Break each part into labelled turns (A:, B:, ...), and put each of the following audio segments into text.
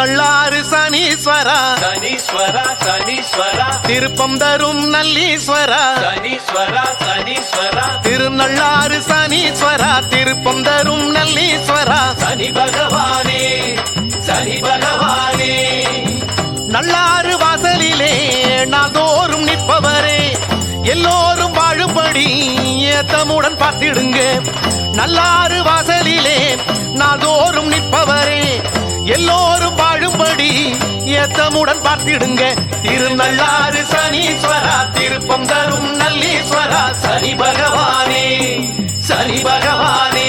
A: திருநள்ளாறு சனீஸ்வரா.
B: சனீஸ்வரா சனீஸ்வரா.
A: திருப்பம் தரும் நல்லீஸ்வரா.
B: சனீஸ்வரா சனீஸ்வரா.
A: திருநள்ளாறு சனீஸ்வரா. திருப்பம் தரும் நல்லீஸ்வரா.
B: சனி பகவானே சனி பகவானே.
A: நல்லாறு வாசலிலே நாள்தோறும் நிற்பவரே. எல்லோரும் வாழும்படி ஏத்தமுடன் பார்த்திடுங்க. நல்லாறு வாசலிலே நாள்தோறும் நிற்பவரே. எல்லோரும் வாழும்படி ஏத்தமுடன் பார்த்திடுங்க. திருநள்ளாறு சனீஸ்வரா திருப்பம் தரும் நல்லீஸ்வரா
B: சனி பகவானே சனி பகவானே.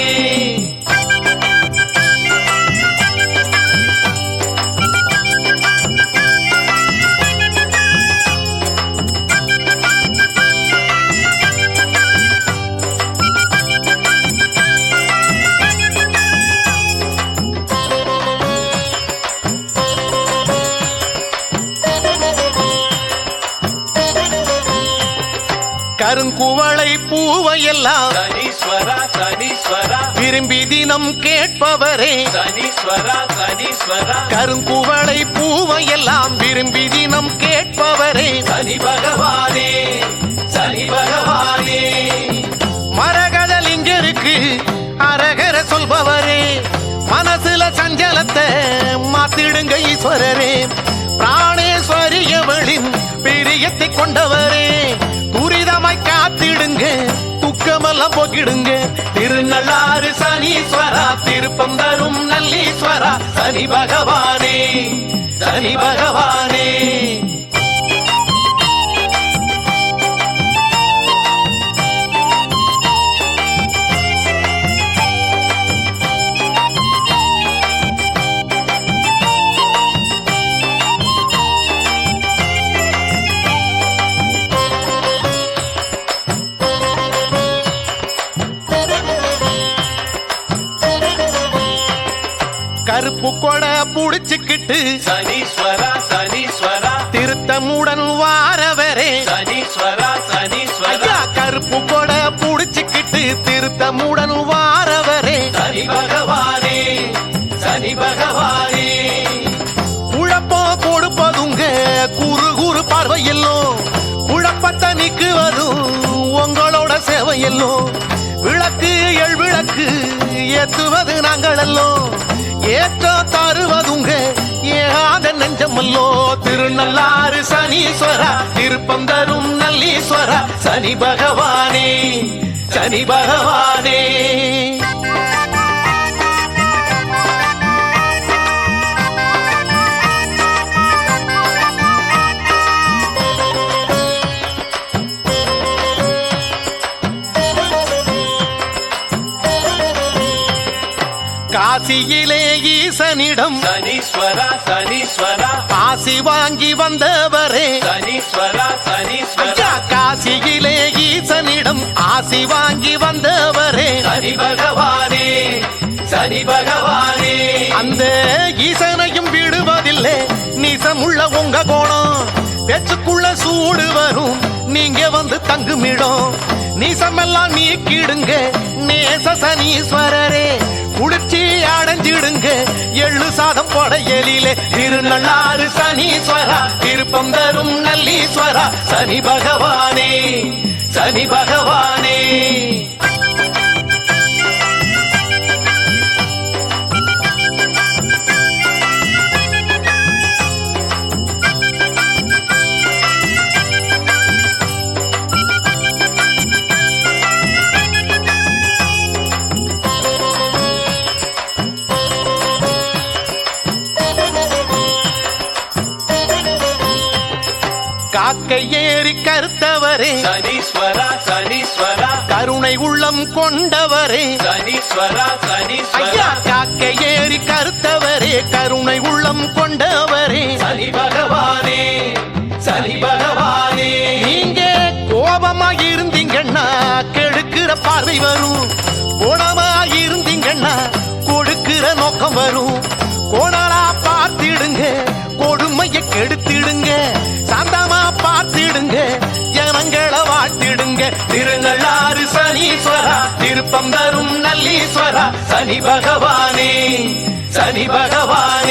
A: கருங்குவளை பூவையெல்லாம்
B: சனீஸ்வரா சனீஸ்வரா.
A: விரும்பி தினம் கேட்பவரே.
B: சனீஸ்வரா சனீஸ்வரா.
A: கருங்குவளை பூவையெல்லாம் விரும்பி தினம் கேட்பவரே.
B: சனி பகவானே சனி பகவானே.
A: மரகதல் இங்க இருக்கு அரகர சொல்பவரே. மனசுல சஞ்சலத்தை மாத்திடுங்க ஈஸ்வரரே. பிராணேஸ்வரியவளின் பிரியத்தை கொண்டவரே. துரிதமாய் காத்திடுங்க துக்கமெல்லாம் போக்கிடுங்க. திருநள்ளாறு சனீஸ்வரா திருப்பம் தரும் நல்லீஸ்வரா. சனி பகவானே சனி பகவானே. கருப்பு கொடை புடிச்சுக்கிட்டு
B: சனீஸ்வரா சனீஸ்வரா.
A: திருத்தமுடன் வாரவரே.
B: சனீஸ்வரா சனீஸ்வரா.
A: கருப்பு கொடை புடிச்சுக்கிட்டு திருத்தமுடன் வாரவரே.
B: சனி பகவானே சனி பகவானே.
A: குழப்பம் கொடுப்பதுங்க குறு குறு பார்வையெல்லாம் குழப்பத்தை நீக்குவதும் உங்களோட சேவையெல்லாம் விளக்கு எள் விளக்கு ஏத்துவது நாங்கள் அல்லோ ஏற்றம் தருவதுங்க ஏகாத நெஞ்சம் அல்லோ திருநள்ளாறு சனீஸ்வரா திருப்பம் தரும் நல்லீஸ்வரா. சனி பகவானே சனி பகவானே. காசியிலே ஈசனிடம்
B: சனீஸ்வரா சனீஸ்வரா.
A: காசி வாங்கி வந்தவரே.
B: சனீஸ்வரா சனீஸ்வரா.
A: காசியிலே ஈசனிடம் ஆசி வாங்கி வந்தவரே.
B: சனி பகவானே சனி பகவானே.
A: அந்த ஈசனையும் விடுவதில்லை. நீசமுள்ள உங்க கோணம். பேச்சுக்குள்ள சூடு வரும். நீங்க வந்து தங்குமிடம். நீசமெல்லாம் நீக்கிடுங்க. நேச சனீஸ்வரரே குளிர்ச்சி அடைஞ்சிடுங்க. எள்ளு சாதம் படையலிலே திருநள்ளாறு சனீஸ்வரா திருப்பம் தரும் நல்லீஸ்வரா. சனி பகவானே சனி பகவானே. காக்கை ஏறி கருத்தவரே.
B: சனீஸ்வரா சனீஸ்வரா.
A: கருணை உள்ளம் கொண்டவரே.
B: சனீஸ்வரா
A: ஐயா காக்கை ஏறி கருத்தவரே. கருணை உள்ளம் கொண்டவரே.
B: சனி பகவானே சனி பகவானே.
A: நீங்க கோபமா இருந்தீங்கன்னா கெடுக்கிற பார்வை வரும். குணமா இருந்தீங்கன்னா கொடுக்கிற நோக்கம் வரும். கோணலா பார்த்திடுங்க. கொடுமையை கெடுத்திடுங்க. சாந்தமா பார்த்திடுங்க ஜனங்களை வாழ்த்திடுங்க திருநள்ளாறு சனீஸ்வரா திருப்பம் தரும் நல்லீஸ்வரா. சனி பகவானே சனி பகவான்.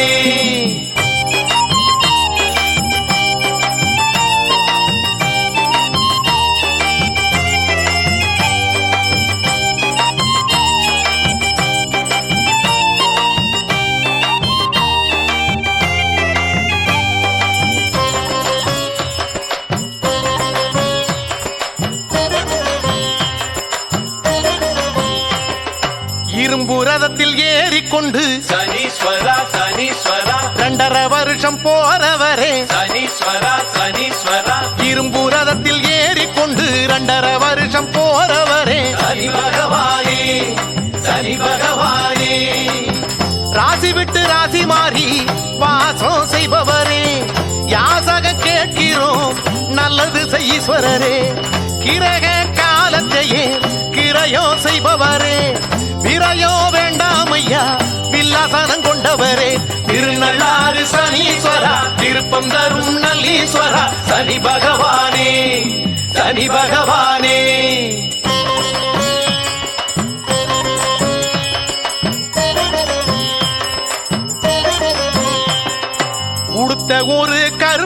A: ஏறிக்கொண்டு
B: சனீஸ்வரா சனீஸ்வரா.
A: ரெண்டரை வருஷம் போறவரே.
B: சனீஸ்வரா சனீஸ்வரா.
A: இரும்பு ரதத்தில் ஏறிக்கொண்டு ரெண்டரை வருஷம் போறவரே.
B: சனி பகவானே சனி பகவானே.
A: ராசி விட்டு ராசி மாறி வாசம் செய்பவரே. யாசக கேட்கிறோம் நல்லது செய்யீஸ்வரரே கிரக காலத்தையே கிரையோ செய்பவரே. விரையோ வேண்டாம் ஐயா வில்லாசனம் கொண்டவரே
B: திருநள்ளாறு சனீஸ்வரா திருப்பம் தரும் நல்லீஸ்வரா சனி பகவானே சனி பகவானே.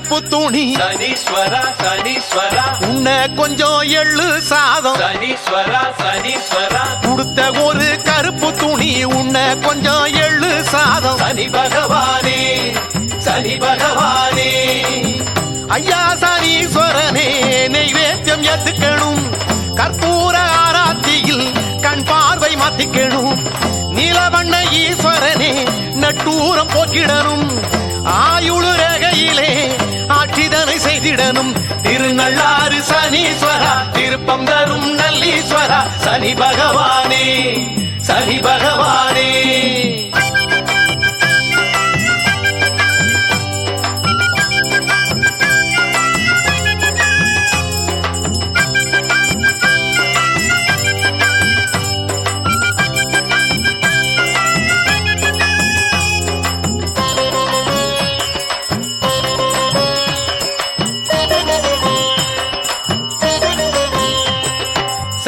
A: கருப்பு துணி.
B: சனீஸ்வரா சனீஸ்வரா.
A: உன்ன கொஞ்சம் எள்ளு சாதம்.
B: சனீஸ்வரா சனீஸ்வரா.
A: உடுத்த ஒரு கருப்பு துணி உன்ன கொஞ்சம் எள்ளு சாதம்.
B: சனி பகவானே சனி பகவானே.
A: ஐயா சனீஸ்வரனே நெய்வேத்தியம் ஏத்துக்கணும் கற்பூர ஆராத்தியில் கண் பார்வை மாத்திக்கணும். நீலவண்ண ஈஸ்வரனே நட்டூரம் போக்கிடணும். ஆயுளு ரகையிலே ஆட்சிதனை
B: திருநள்ளாறு சனீஸ்வரா திருப்பம் தரும் நல்லீஸ்வரா சனி பகவானே சனி பகவானே.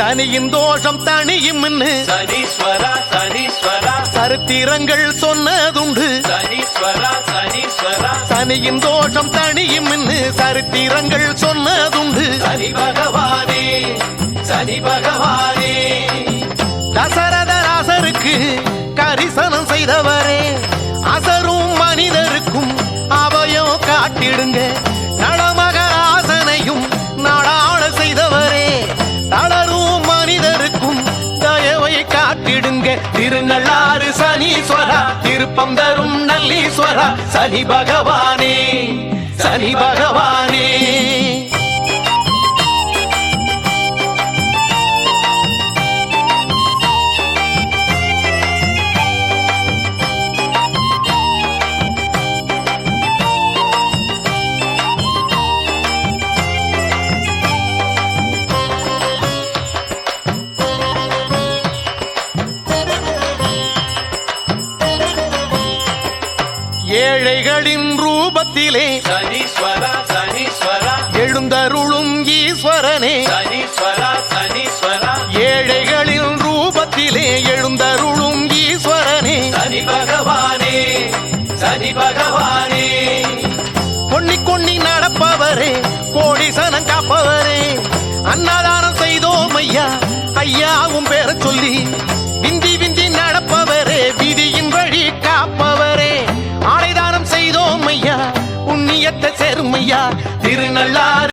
A: சனியின் தோஷம் தனியும்
B: சனீஸ்வரா சனீஸ்வரா.
A: சரித்திரங்கள் சொன்னதுண்டு.
B: சனீஸ்வரா சனீஸ்வரா.
A: சனியின் தோஷம் தனியும் சரித்திரங்கள் சொன்னதுண்டு.
B: சனி பகவானே சனி பகவானே.
A: தசரத ராசருக்கு கரிசனம் செய்தவரே. அசரும் மனிதருக்கும் அபயம் காட்டிடுங்க. நளமகராசனையும் காத்திடுங்க.
B: திருநள்ளாறு சனீஸ்வரா திருப்பம் தரும் நல்லீஸ்வரா சனி பகவானே சனி பகவானே.
A: ஏழைகளின் ரூபத்திலே
B: சனீஸ்வரா சனீஸ்வரா.
A: எழுந்தருளும் ஈஸ்வரனே.
B: சனீஸ்வரா சனீஸ்வரா.
A: ஏழைகளின் ரூபத்திலே எழுந்தருளும் ஈஸ்வரனே.
B: சனி பகவானே சனி பகவானே.
A: கொன்னி கொன்னி நடப்பவரே கோடி சனம் காப்பவரே. அன்னதானம் செய்தோம் ஐயா பெருமையா திருநள்ளாறு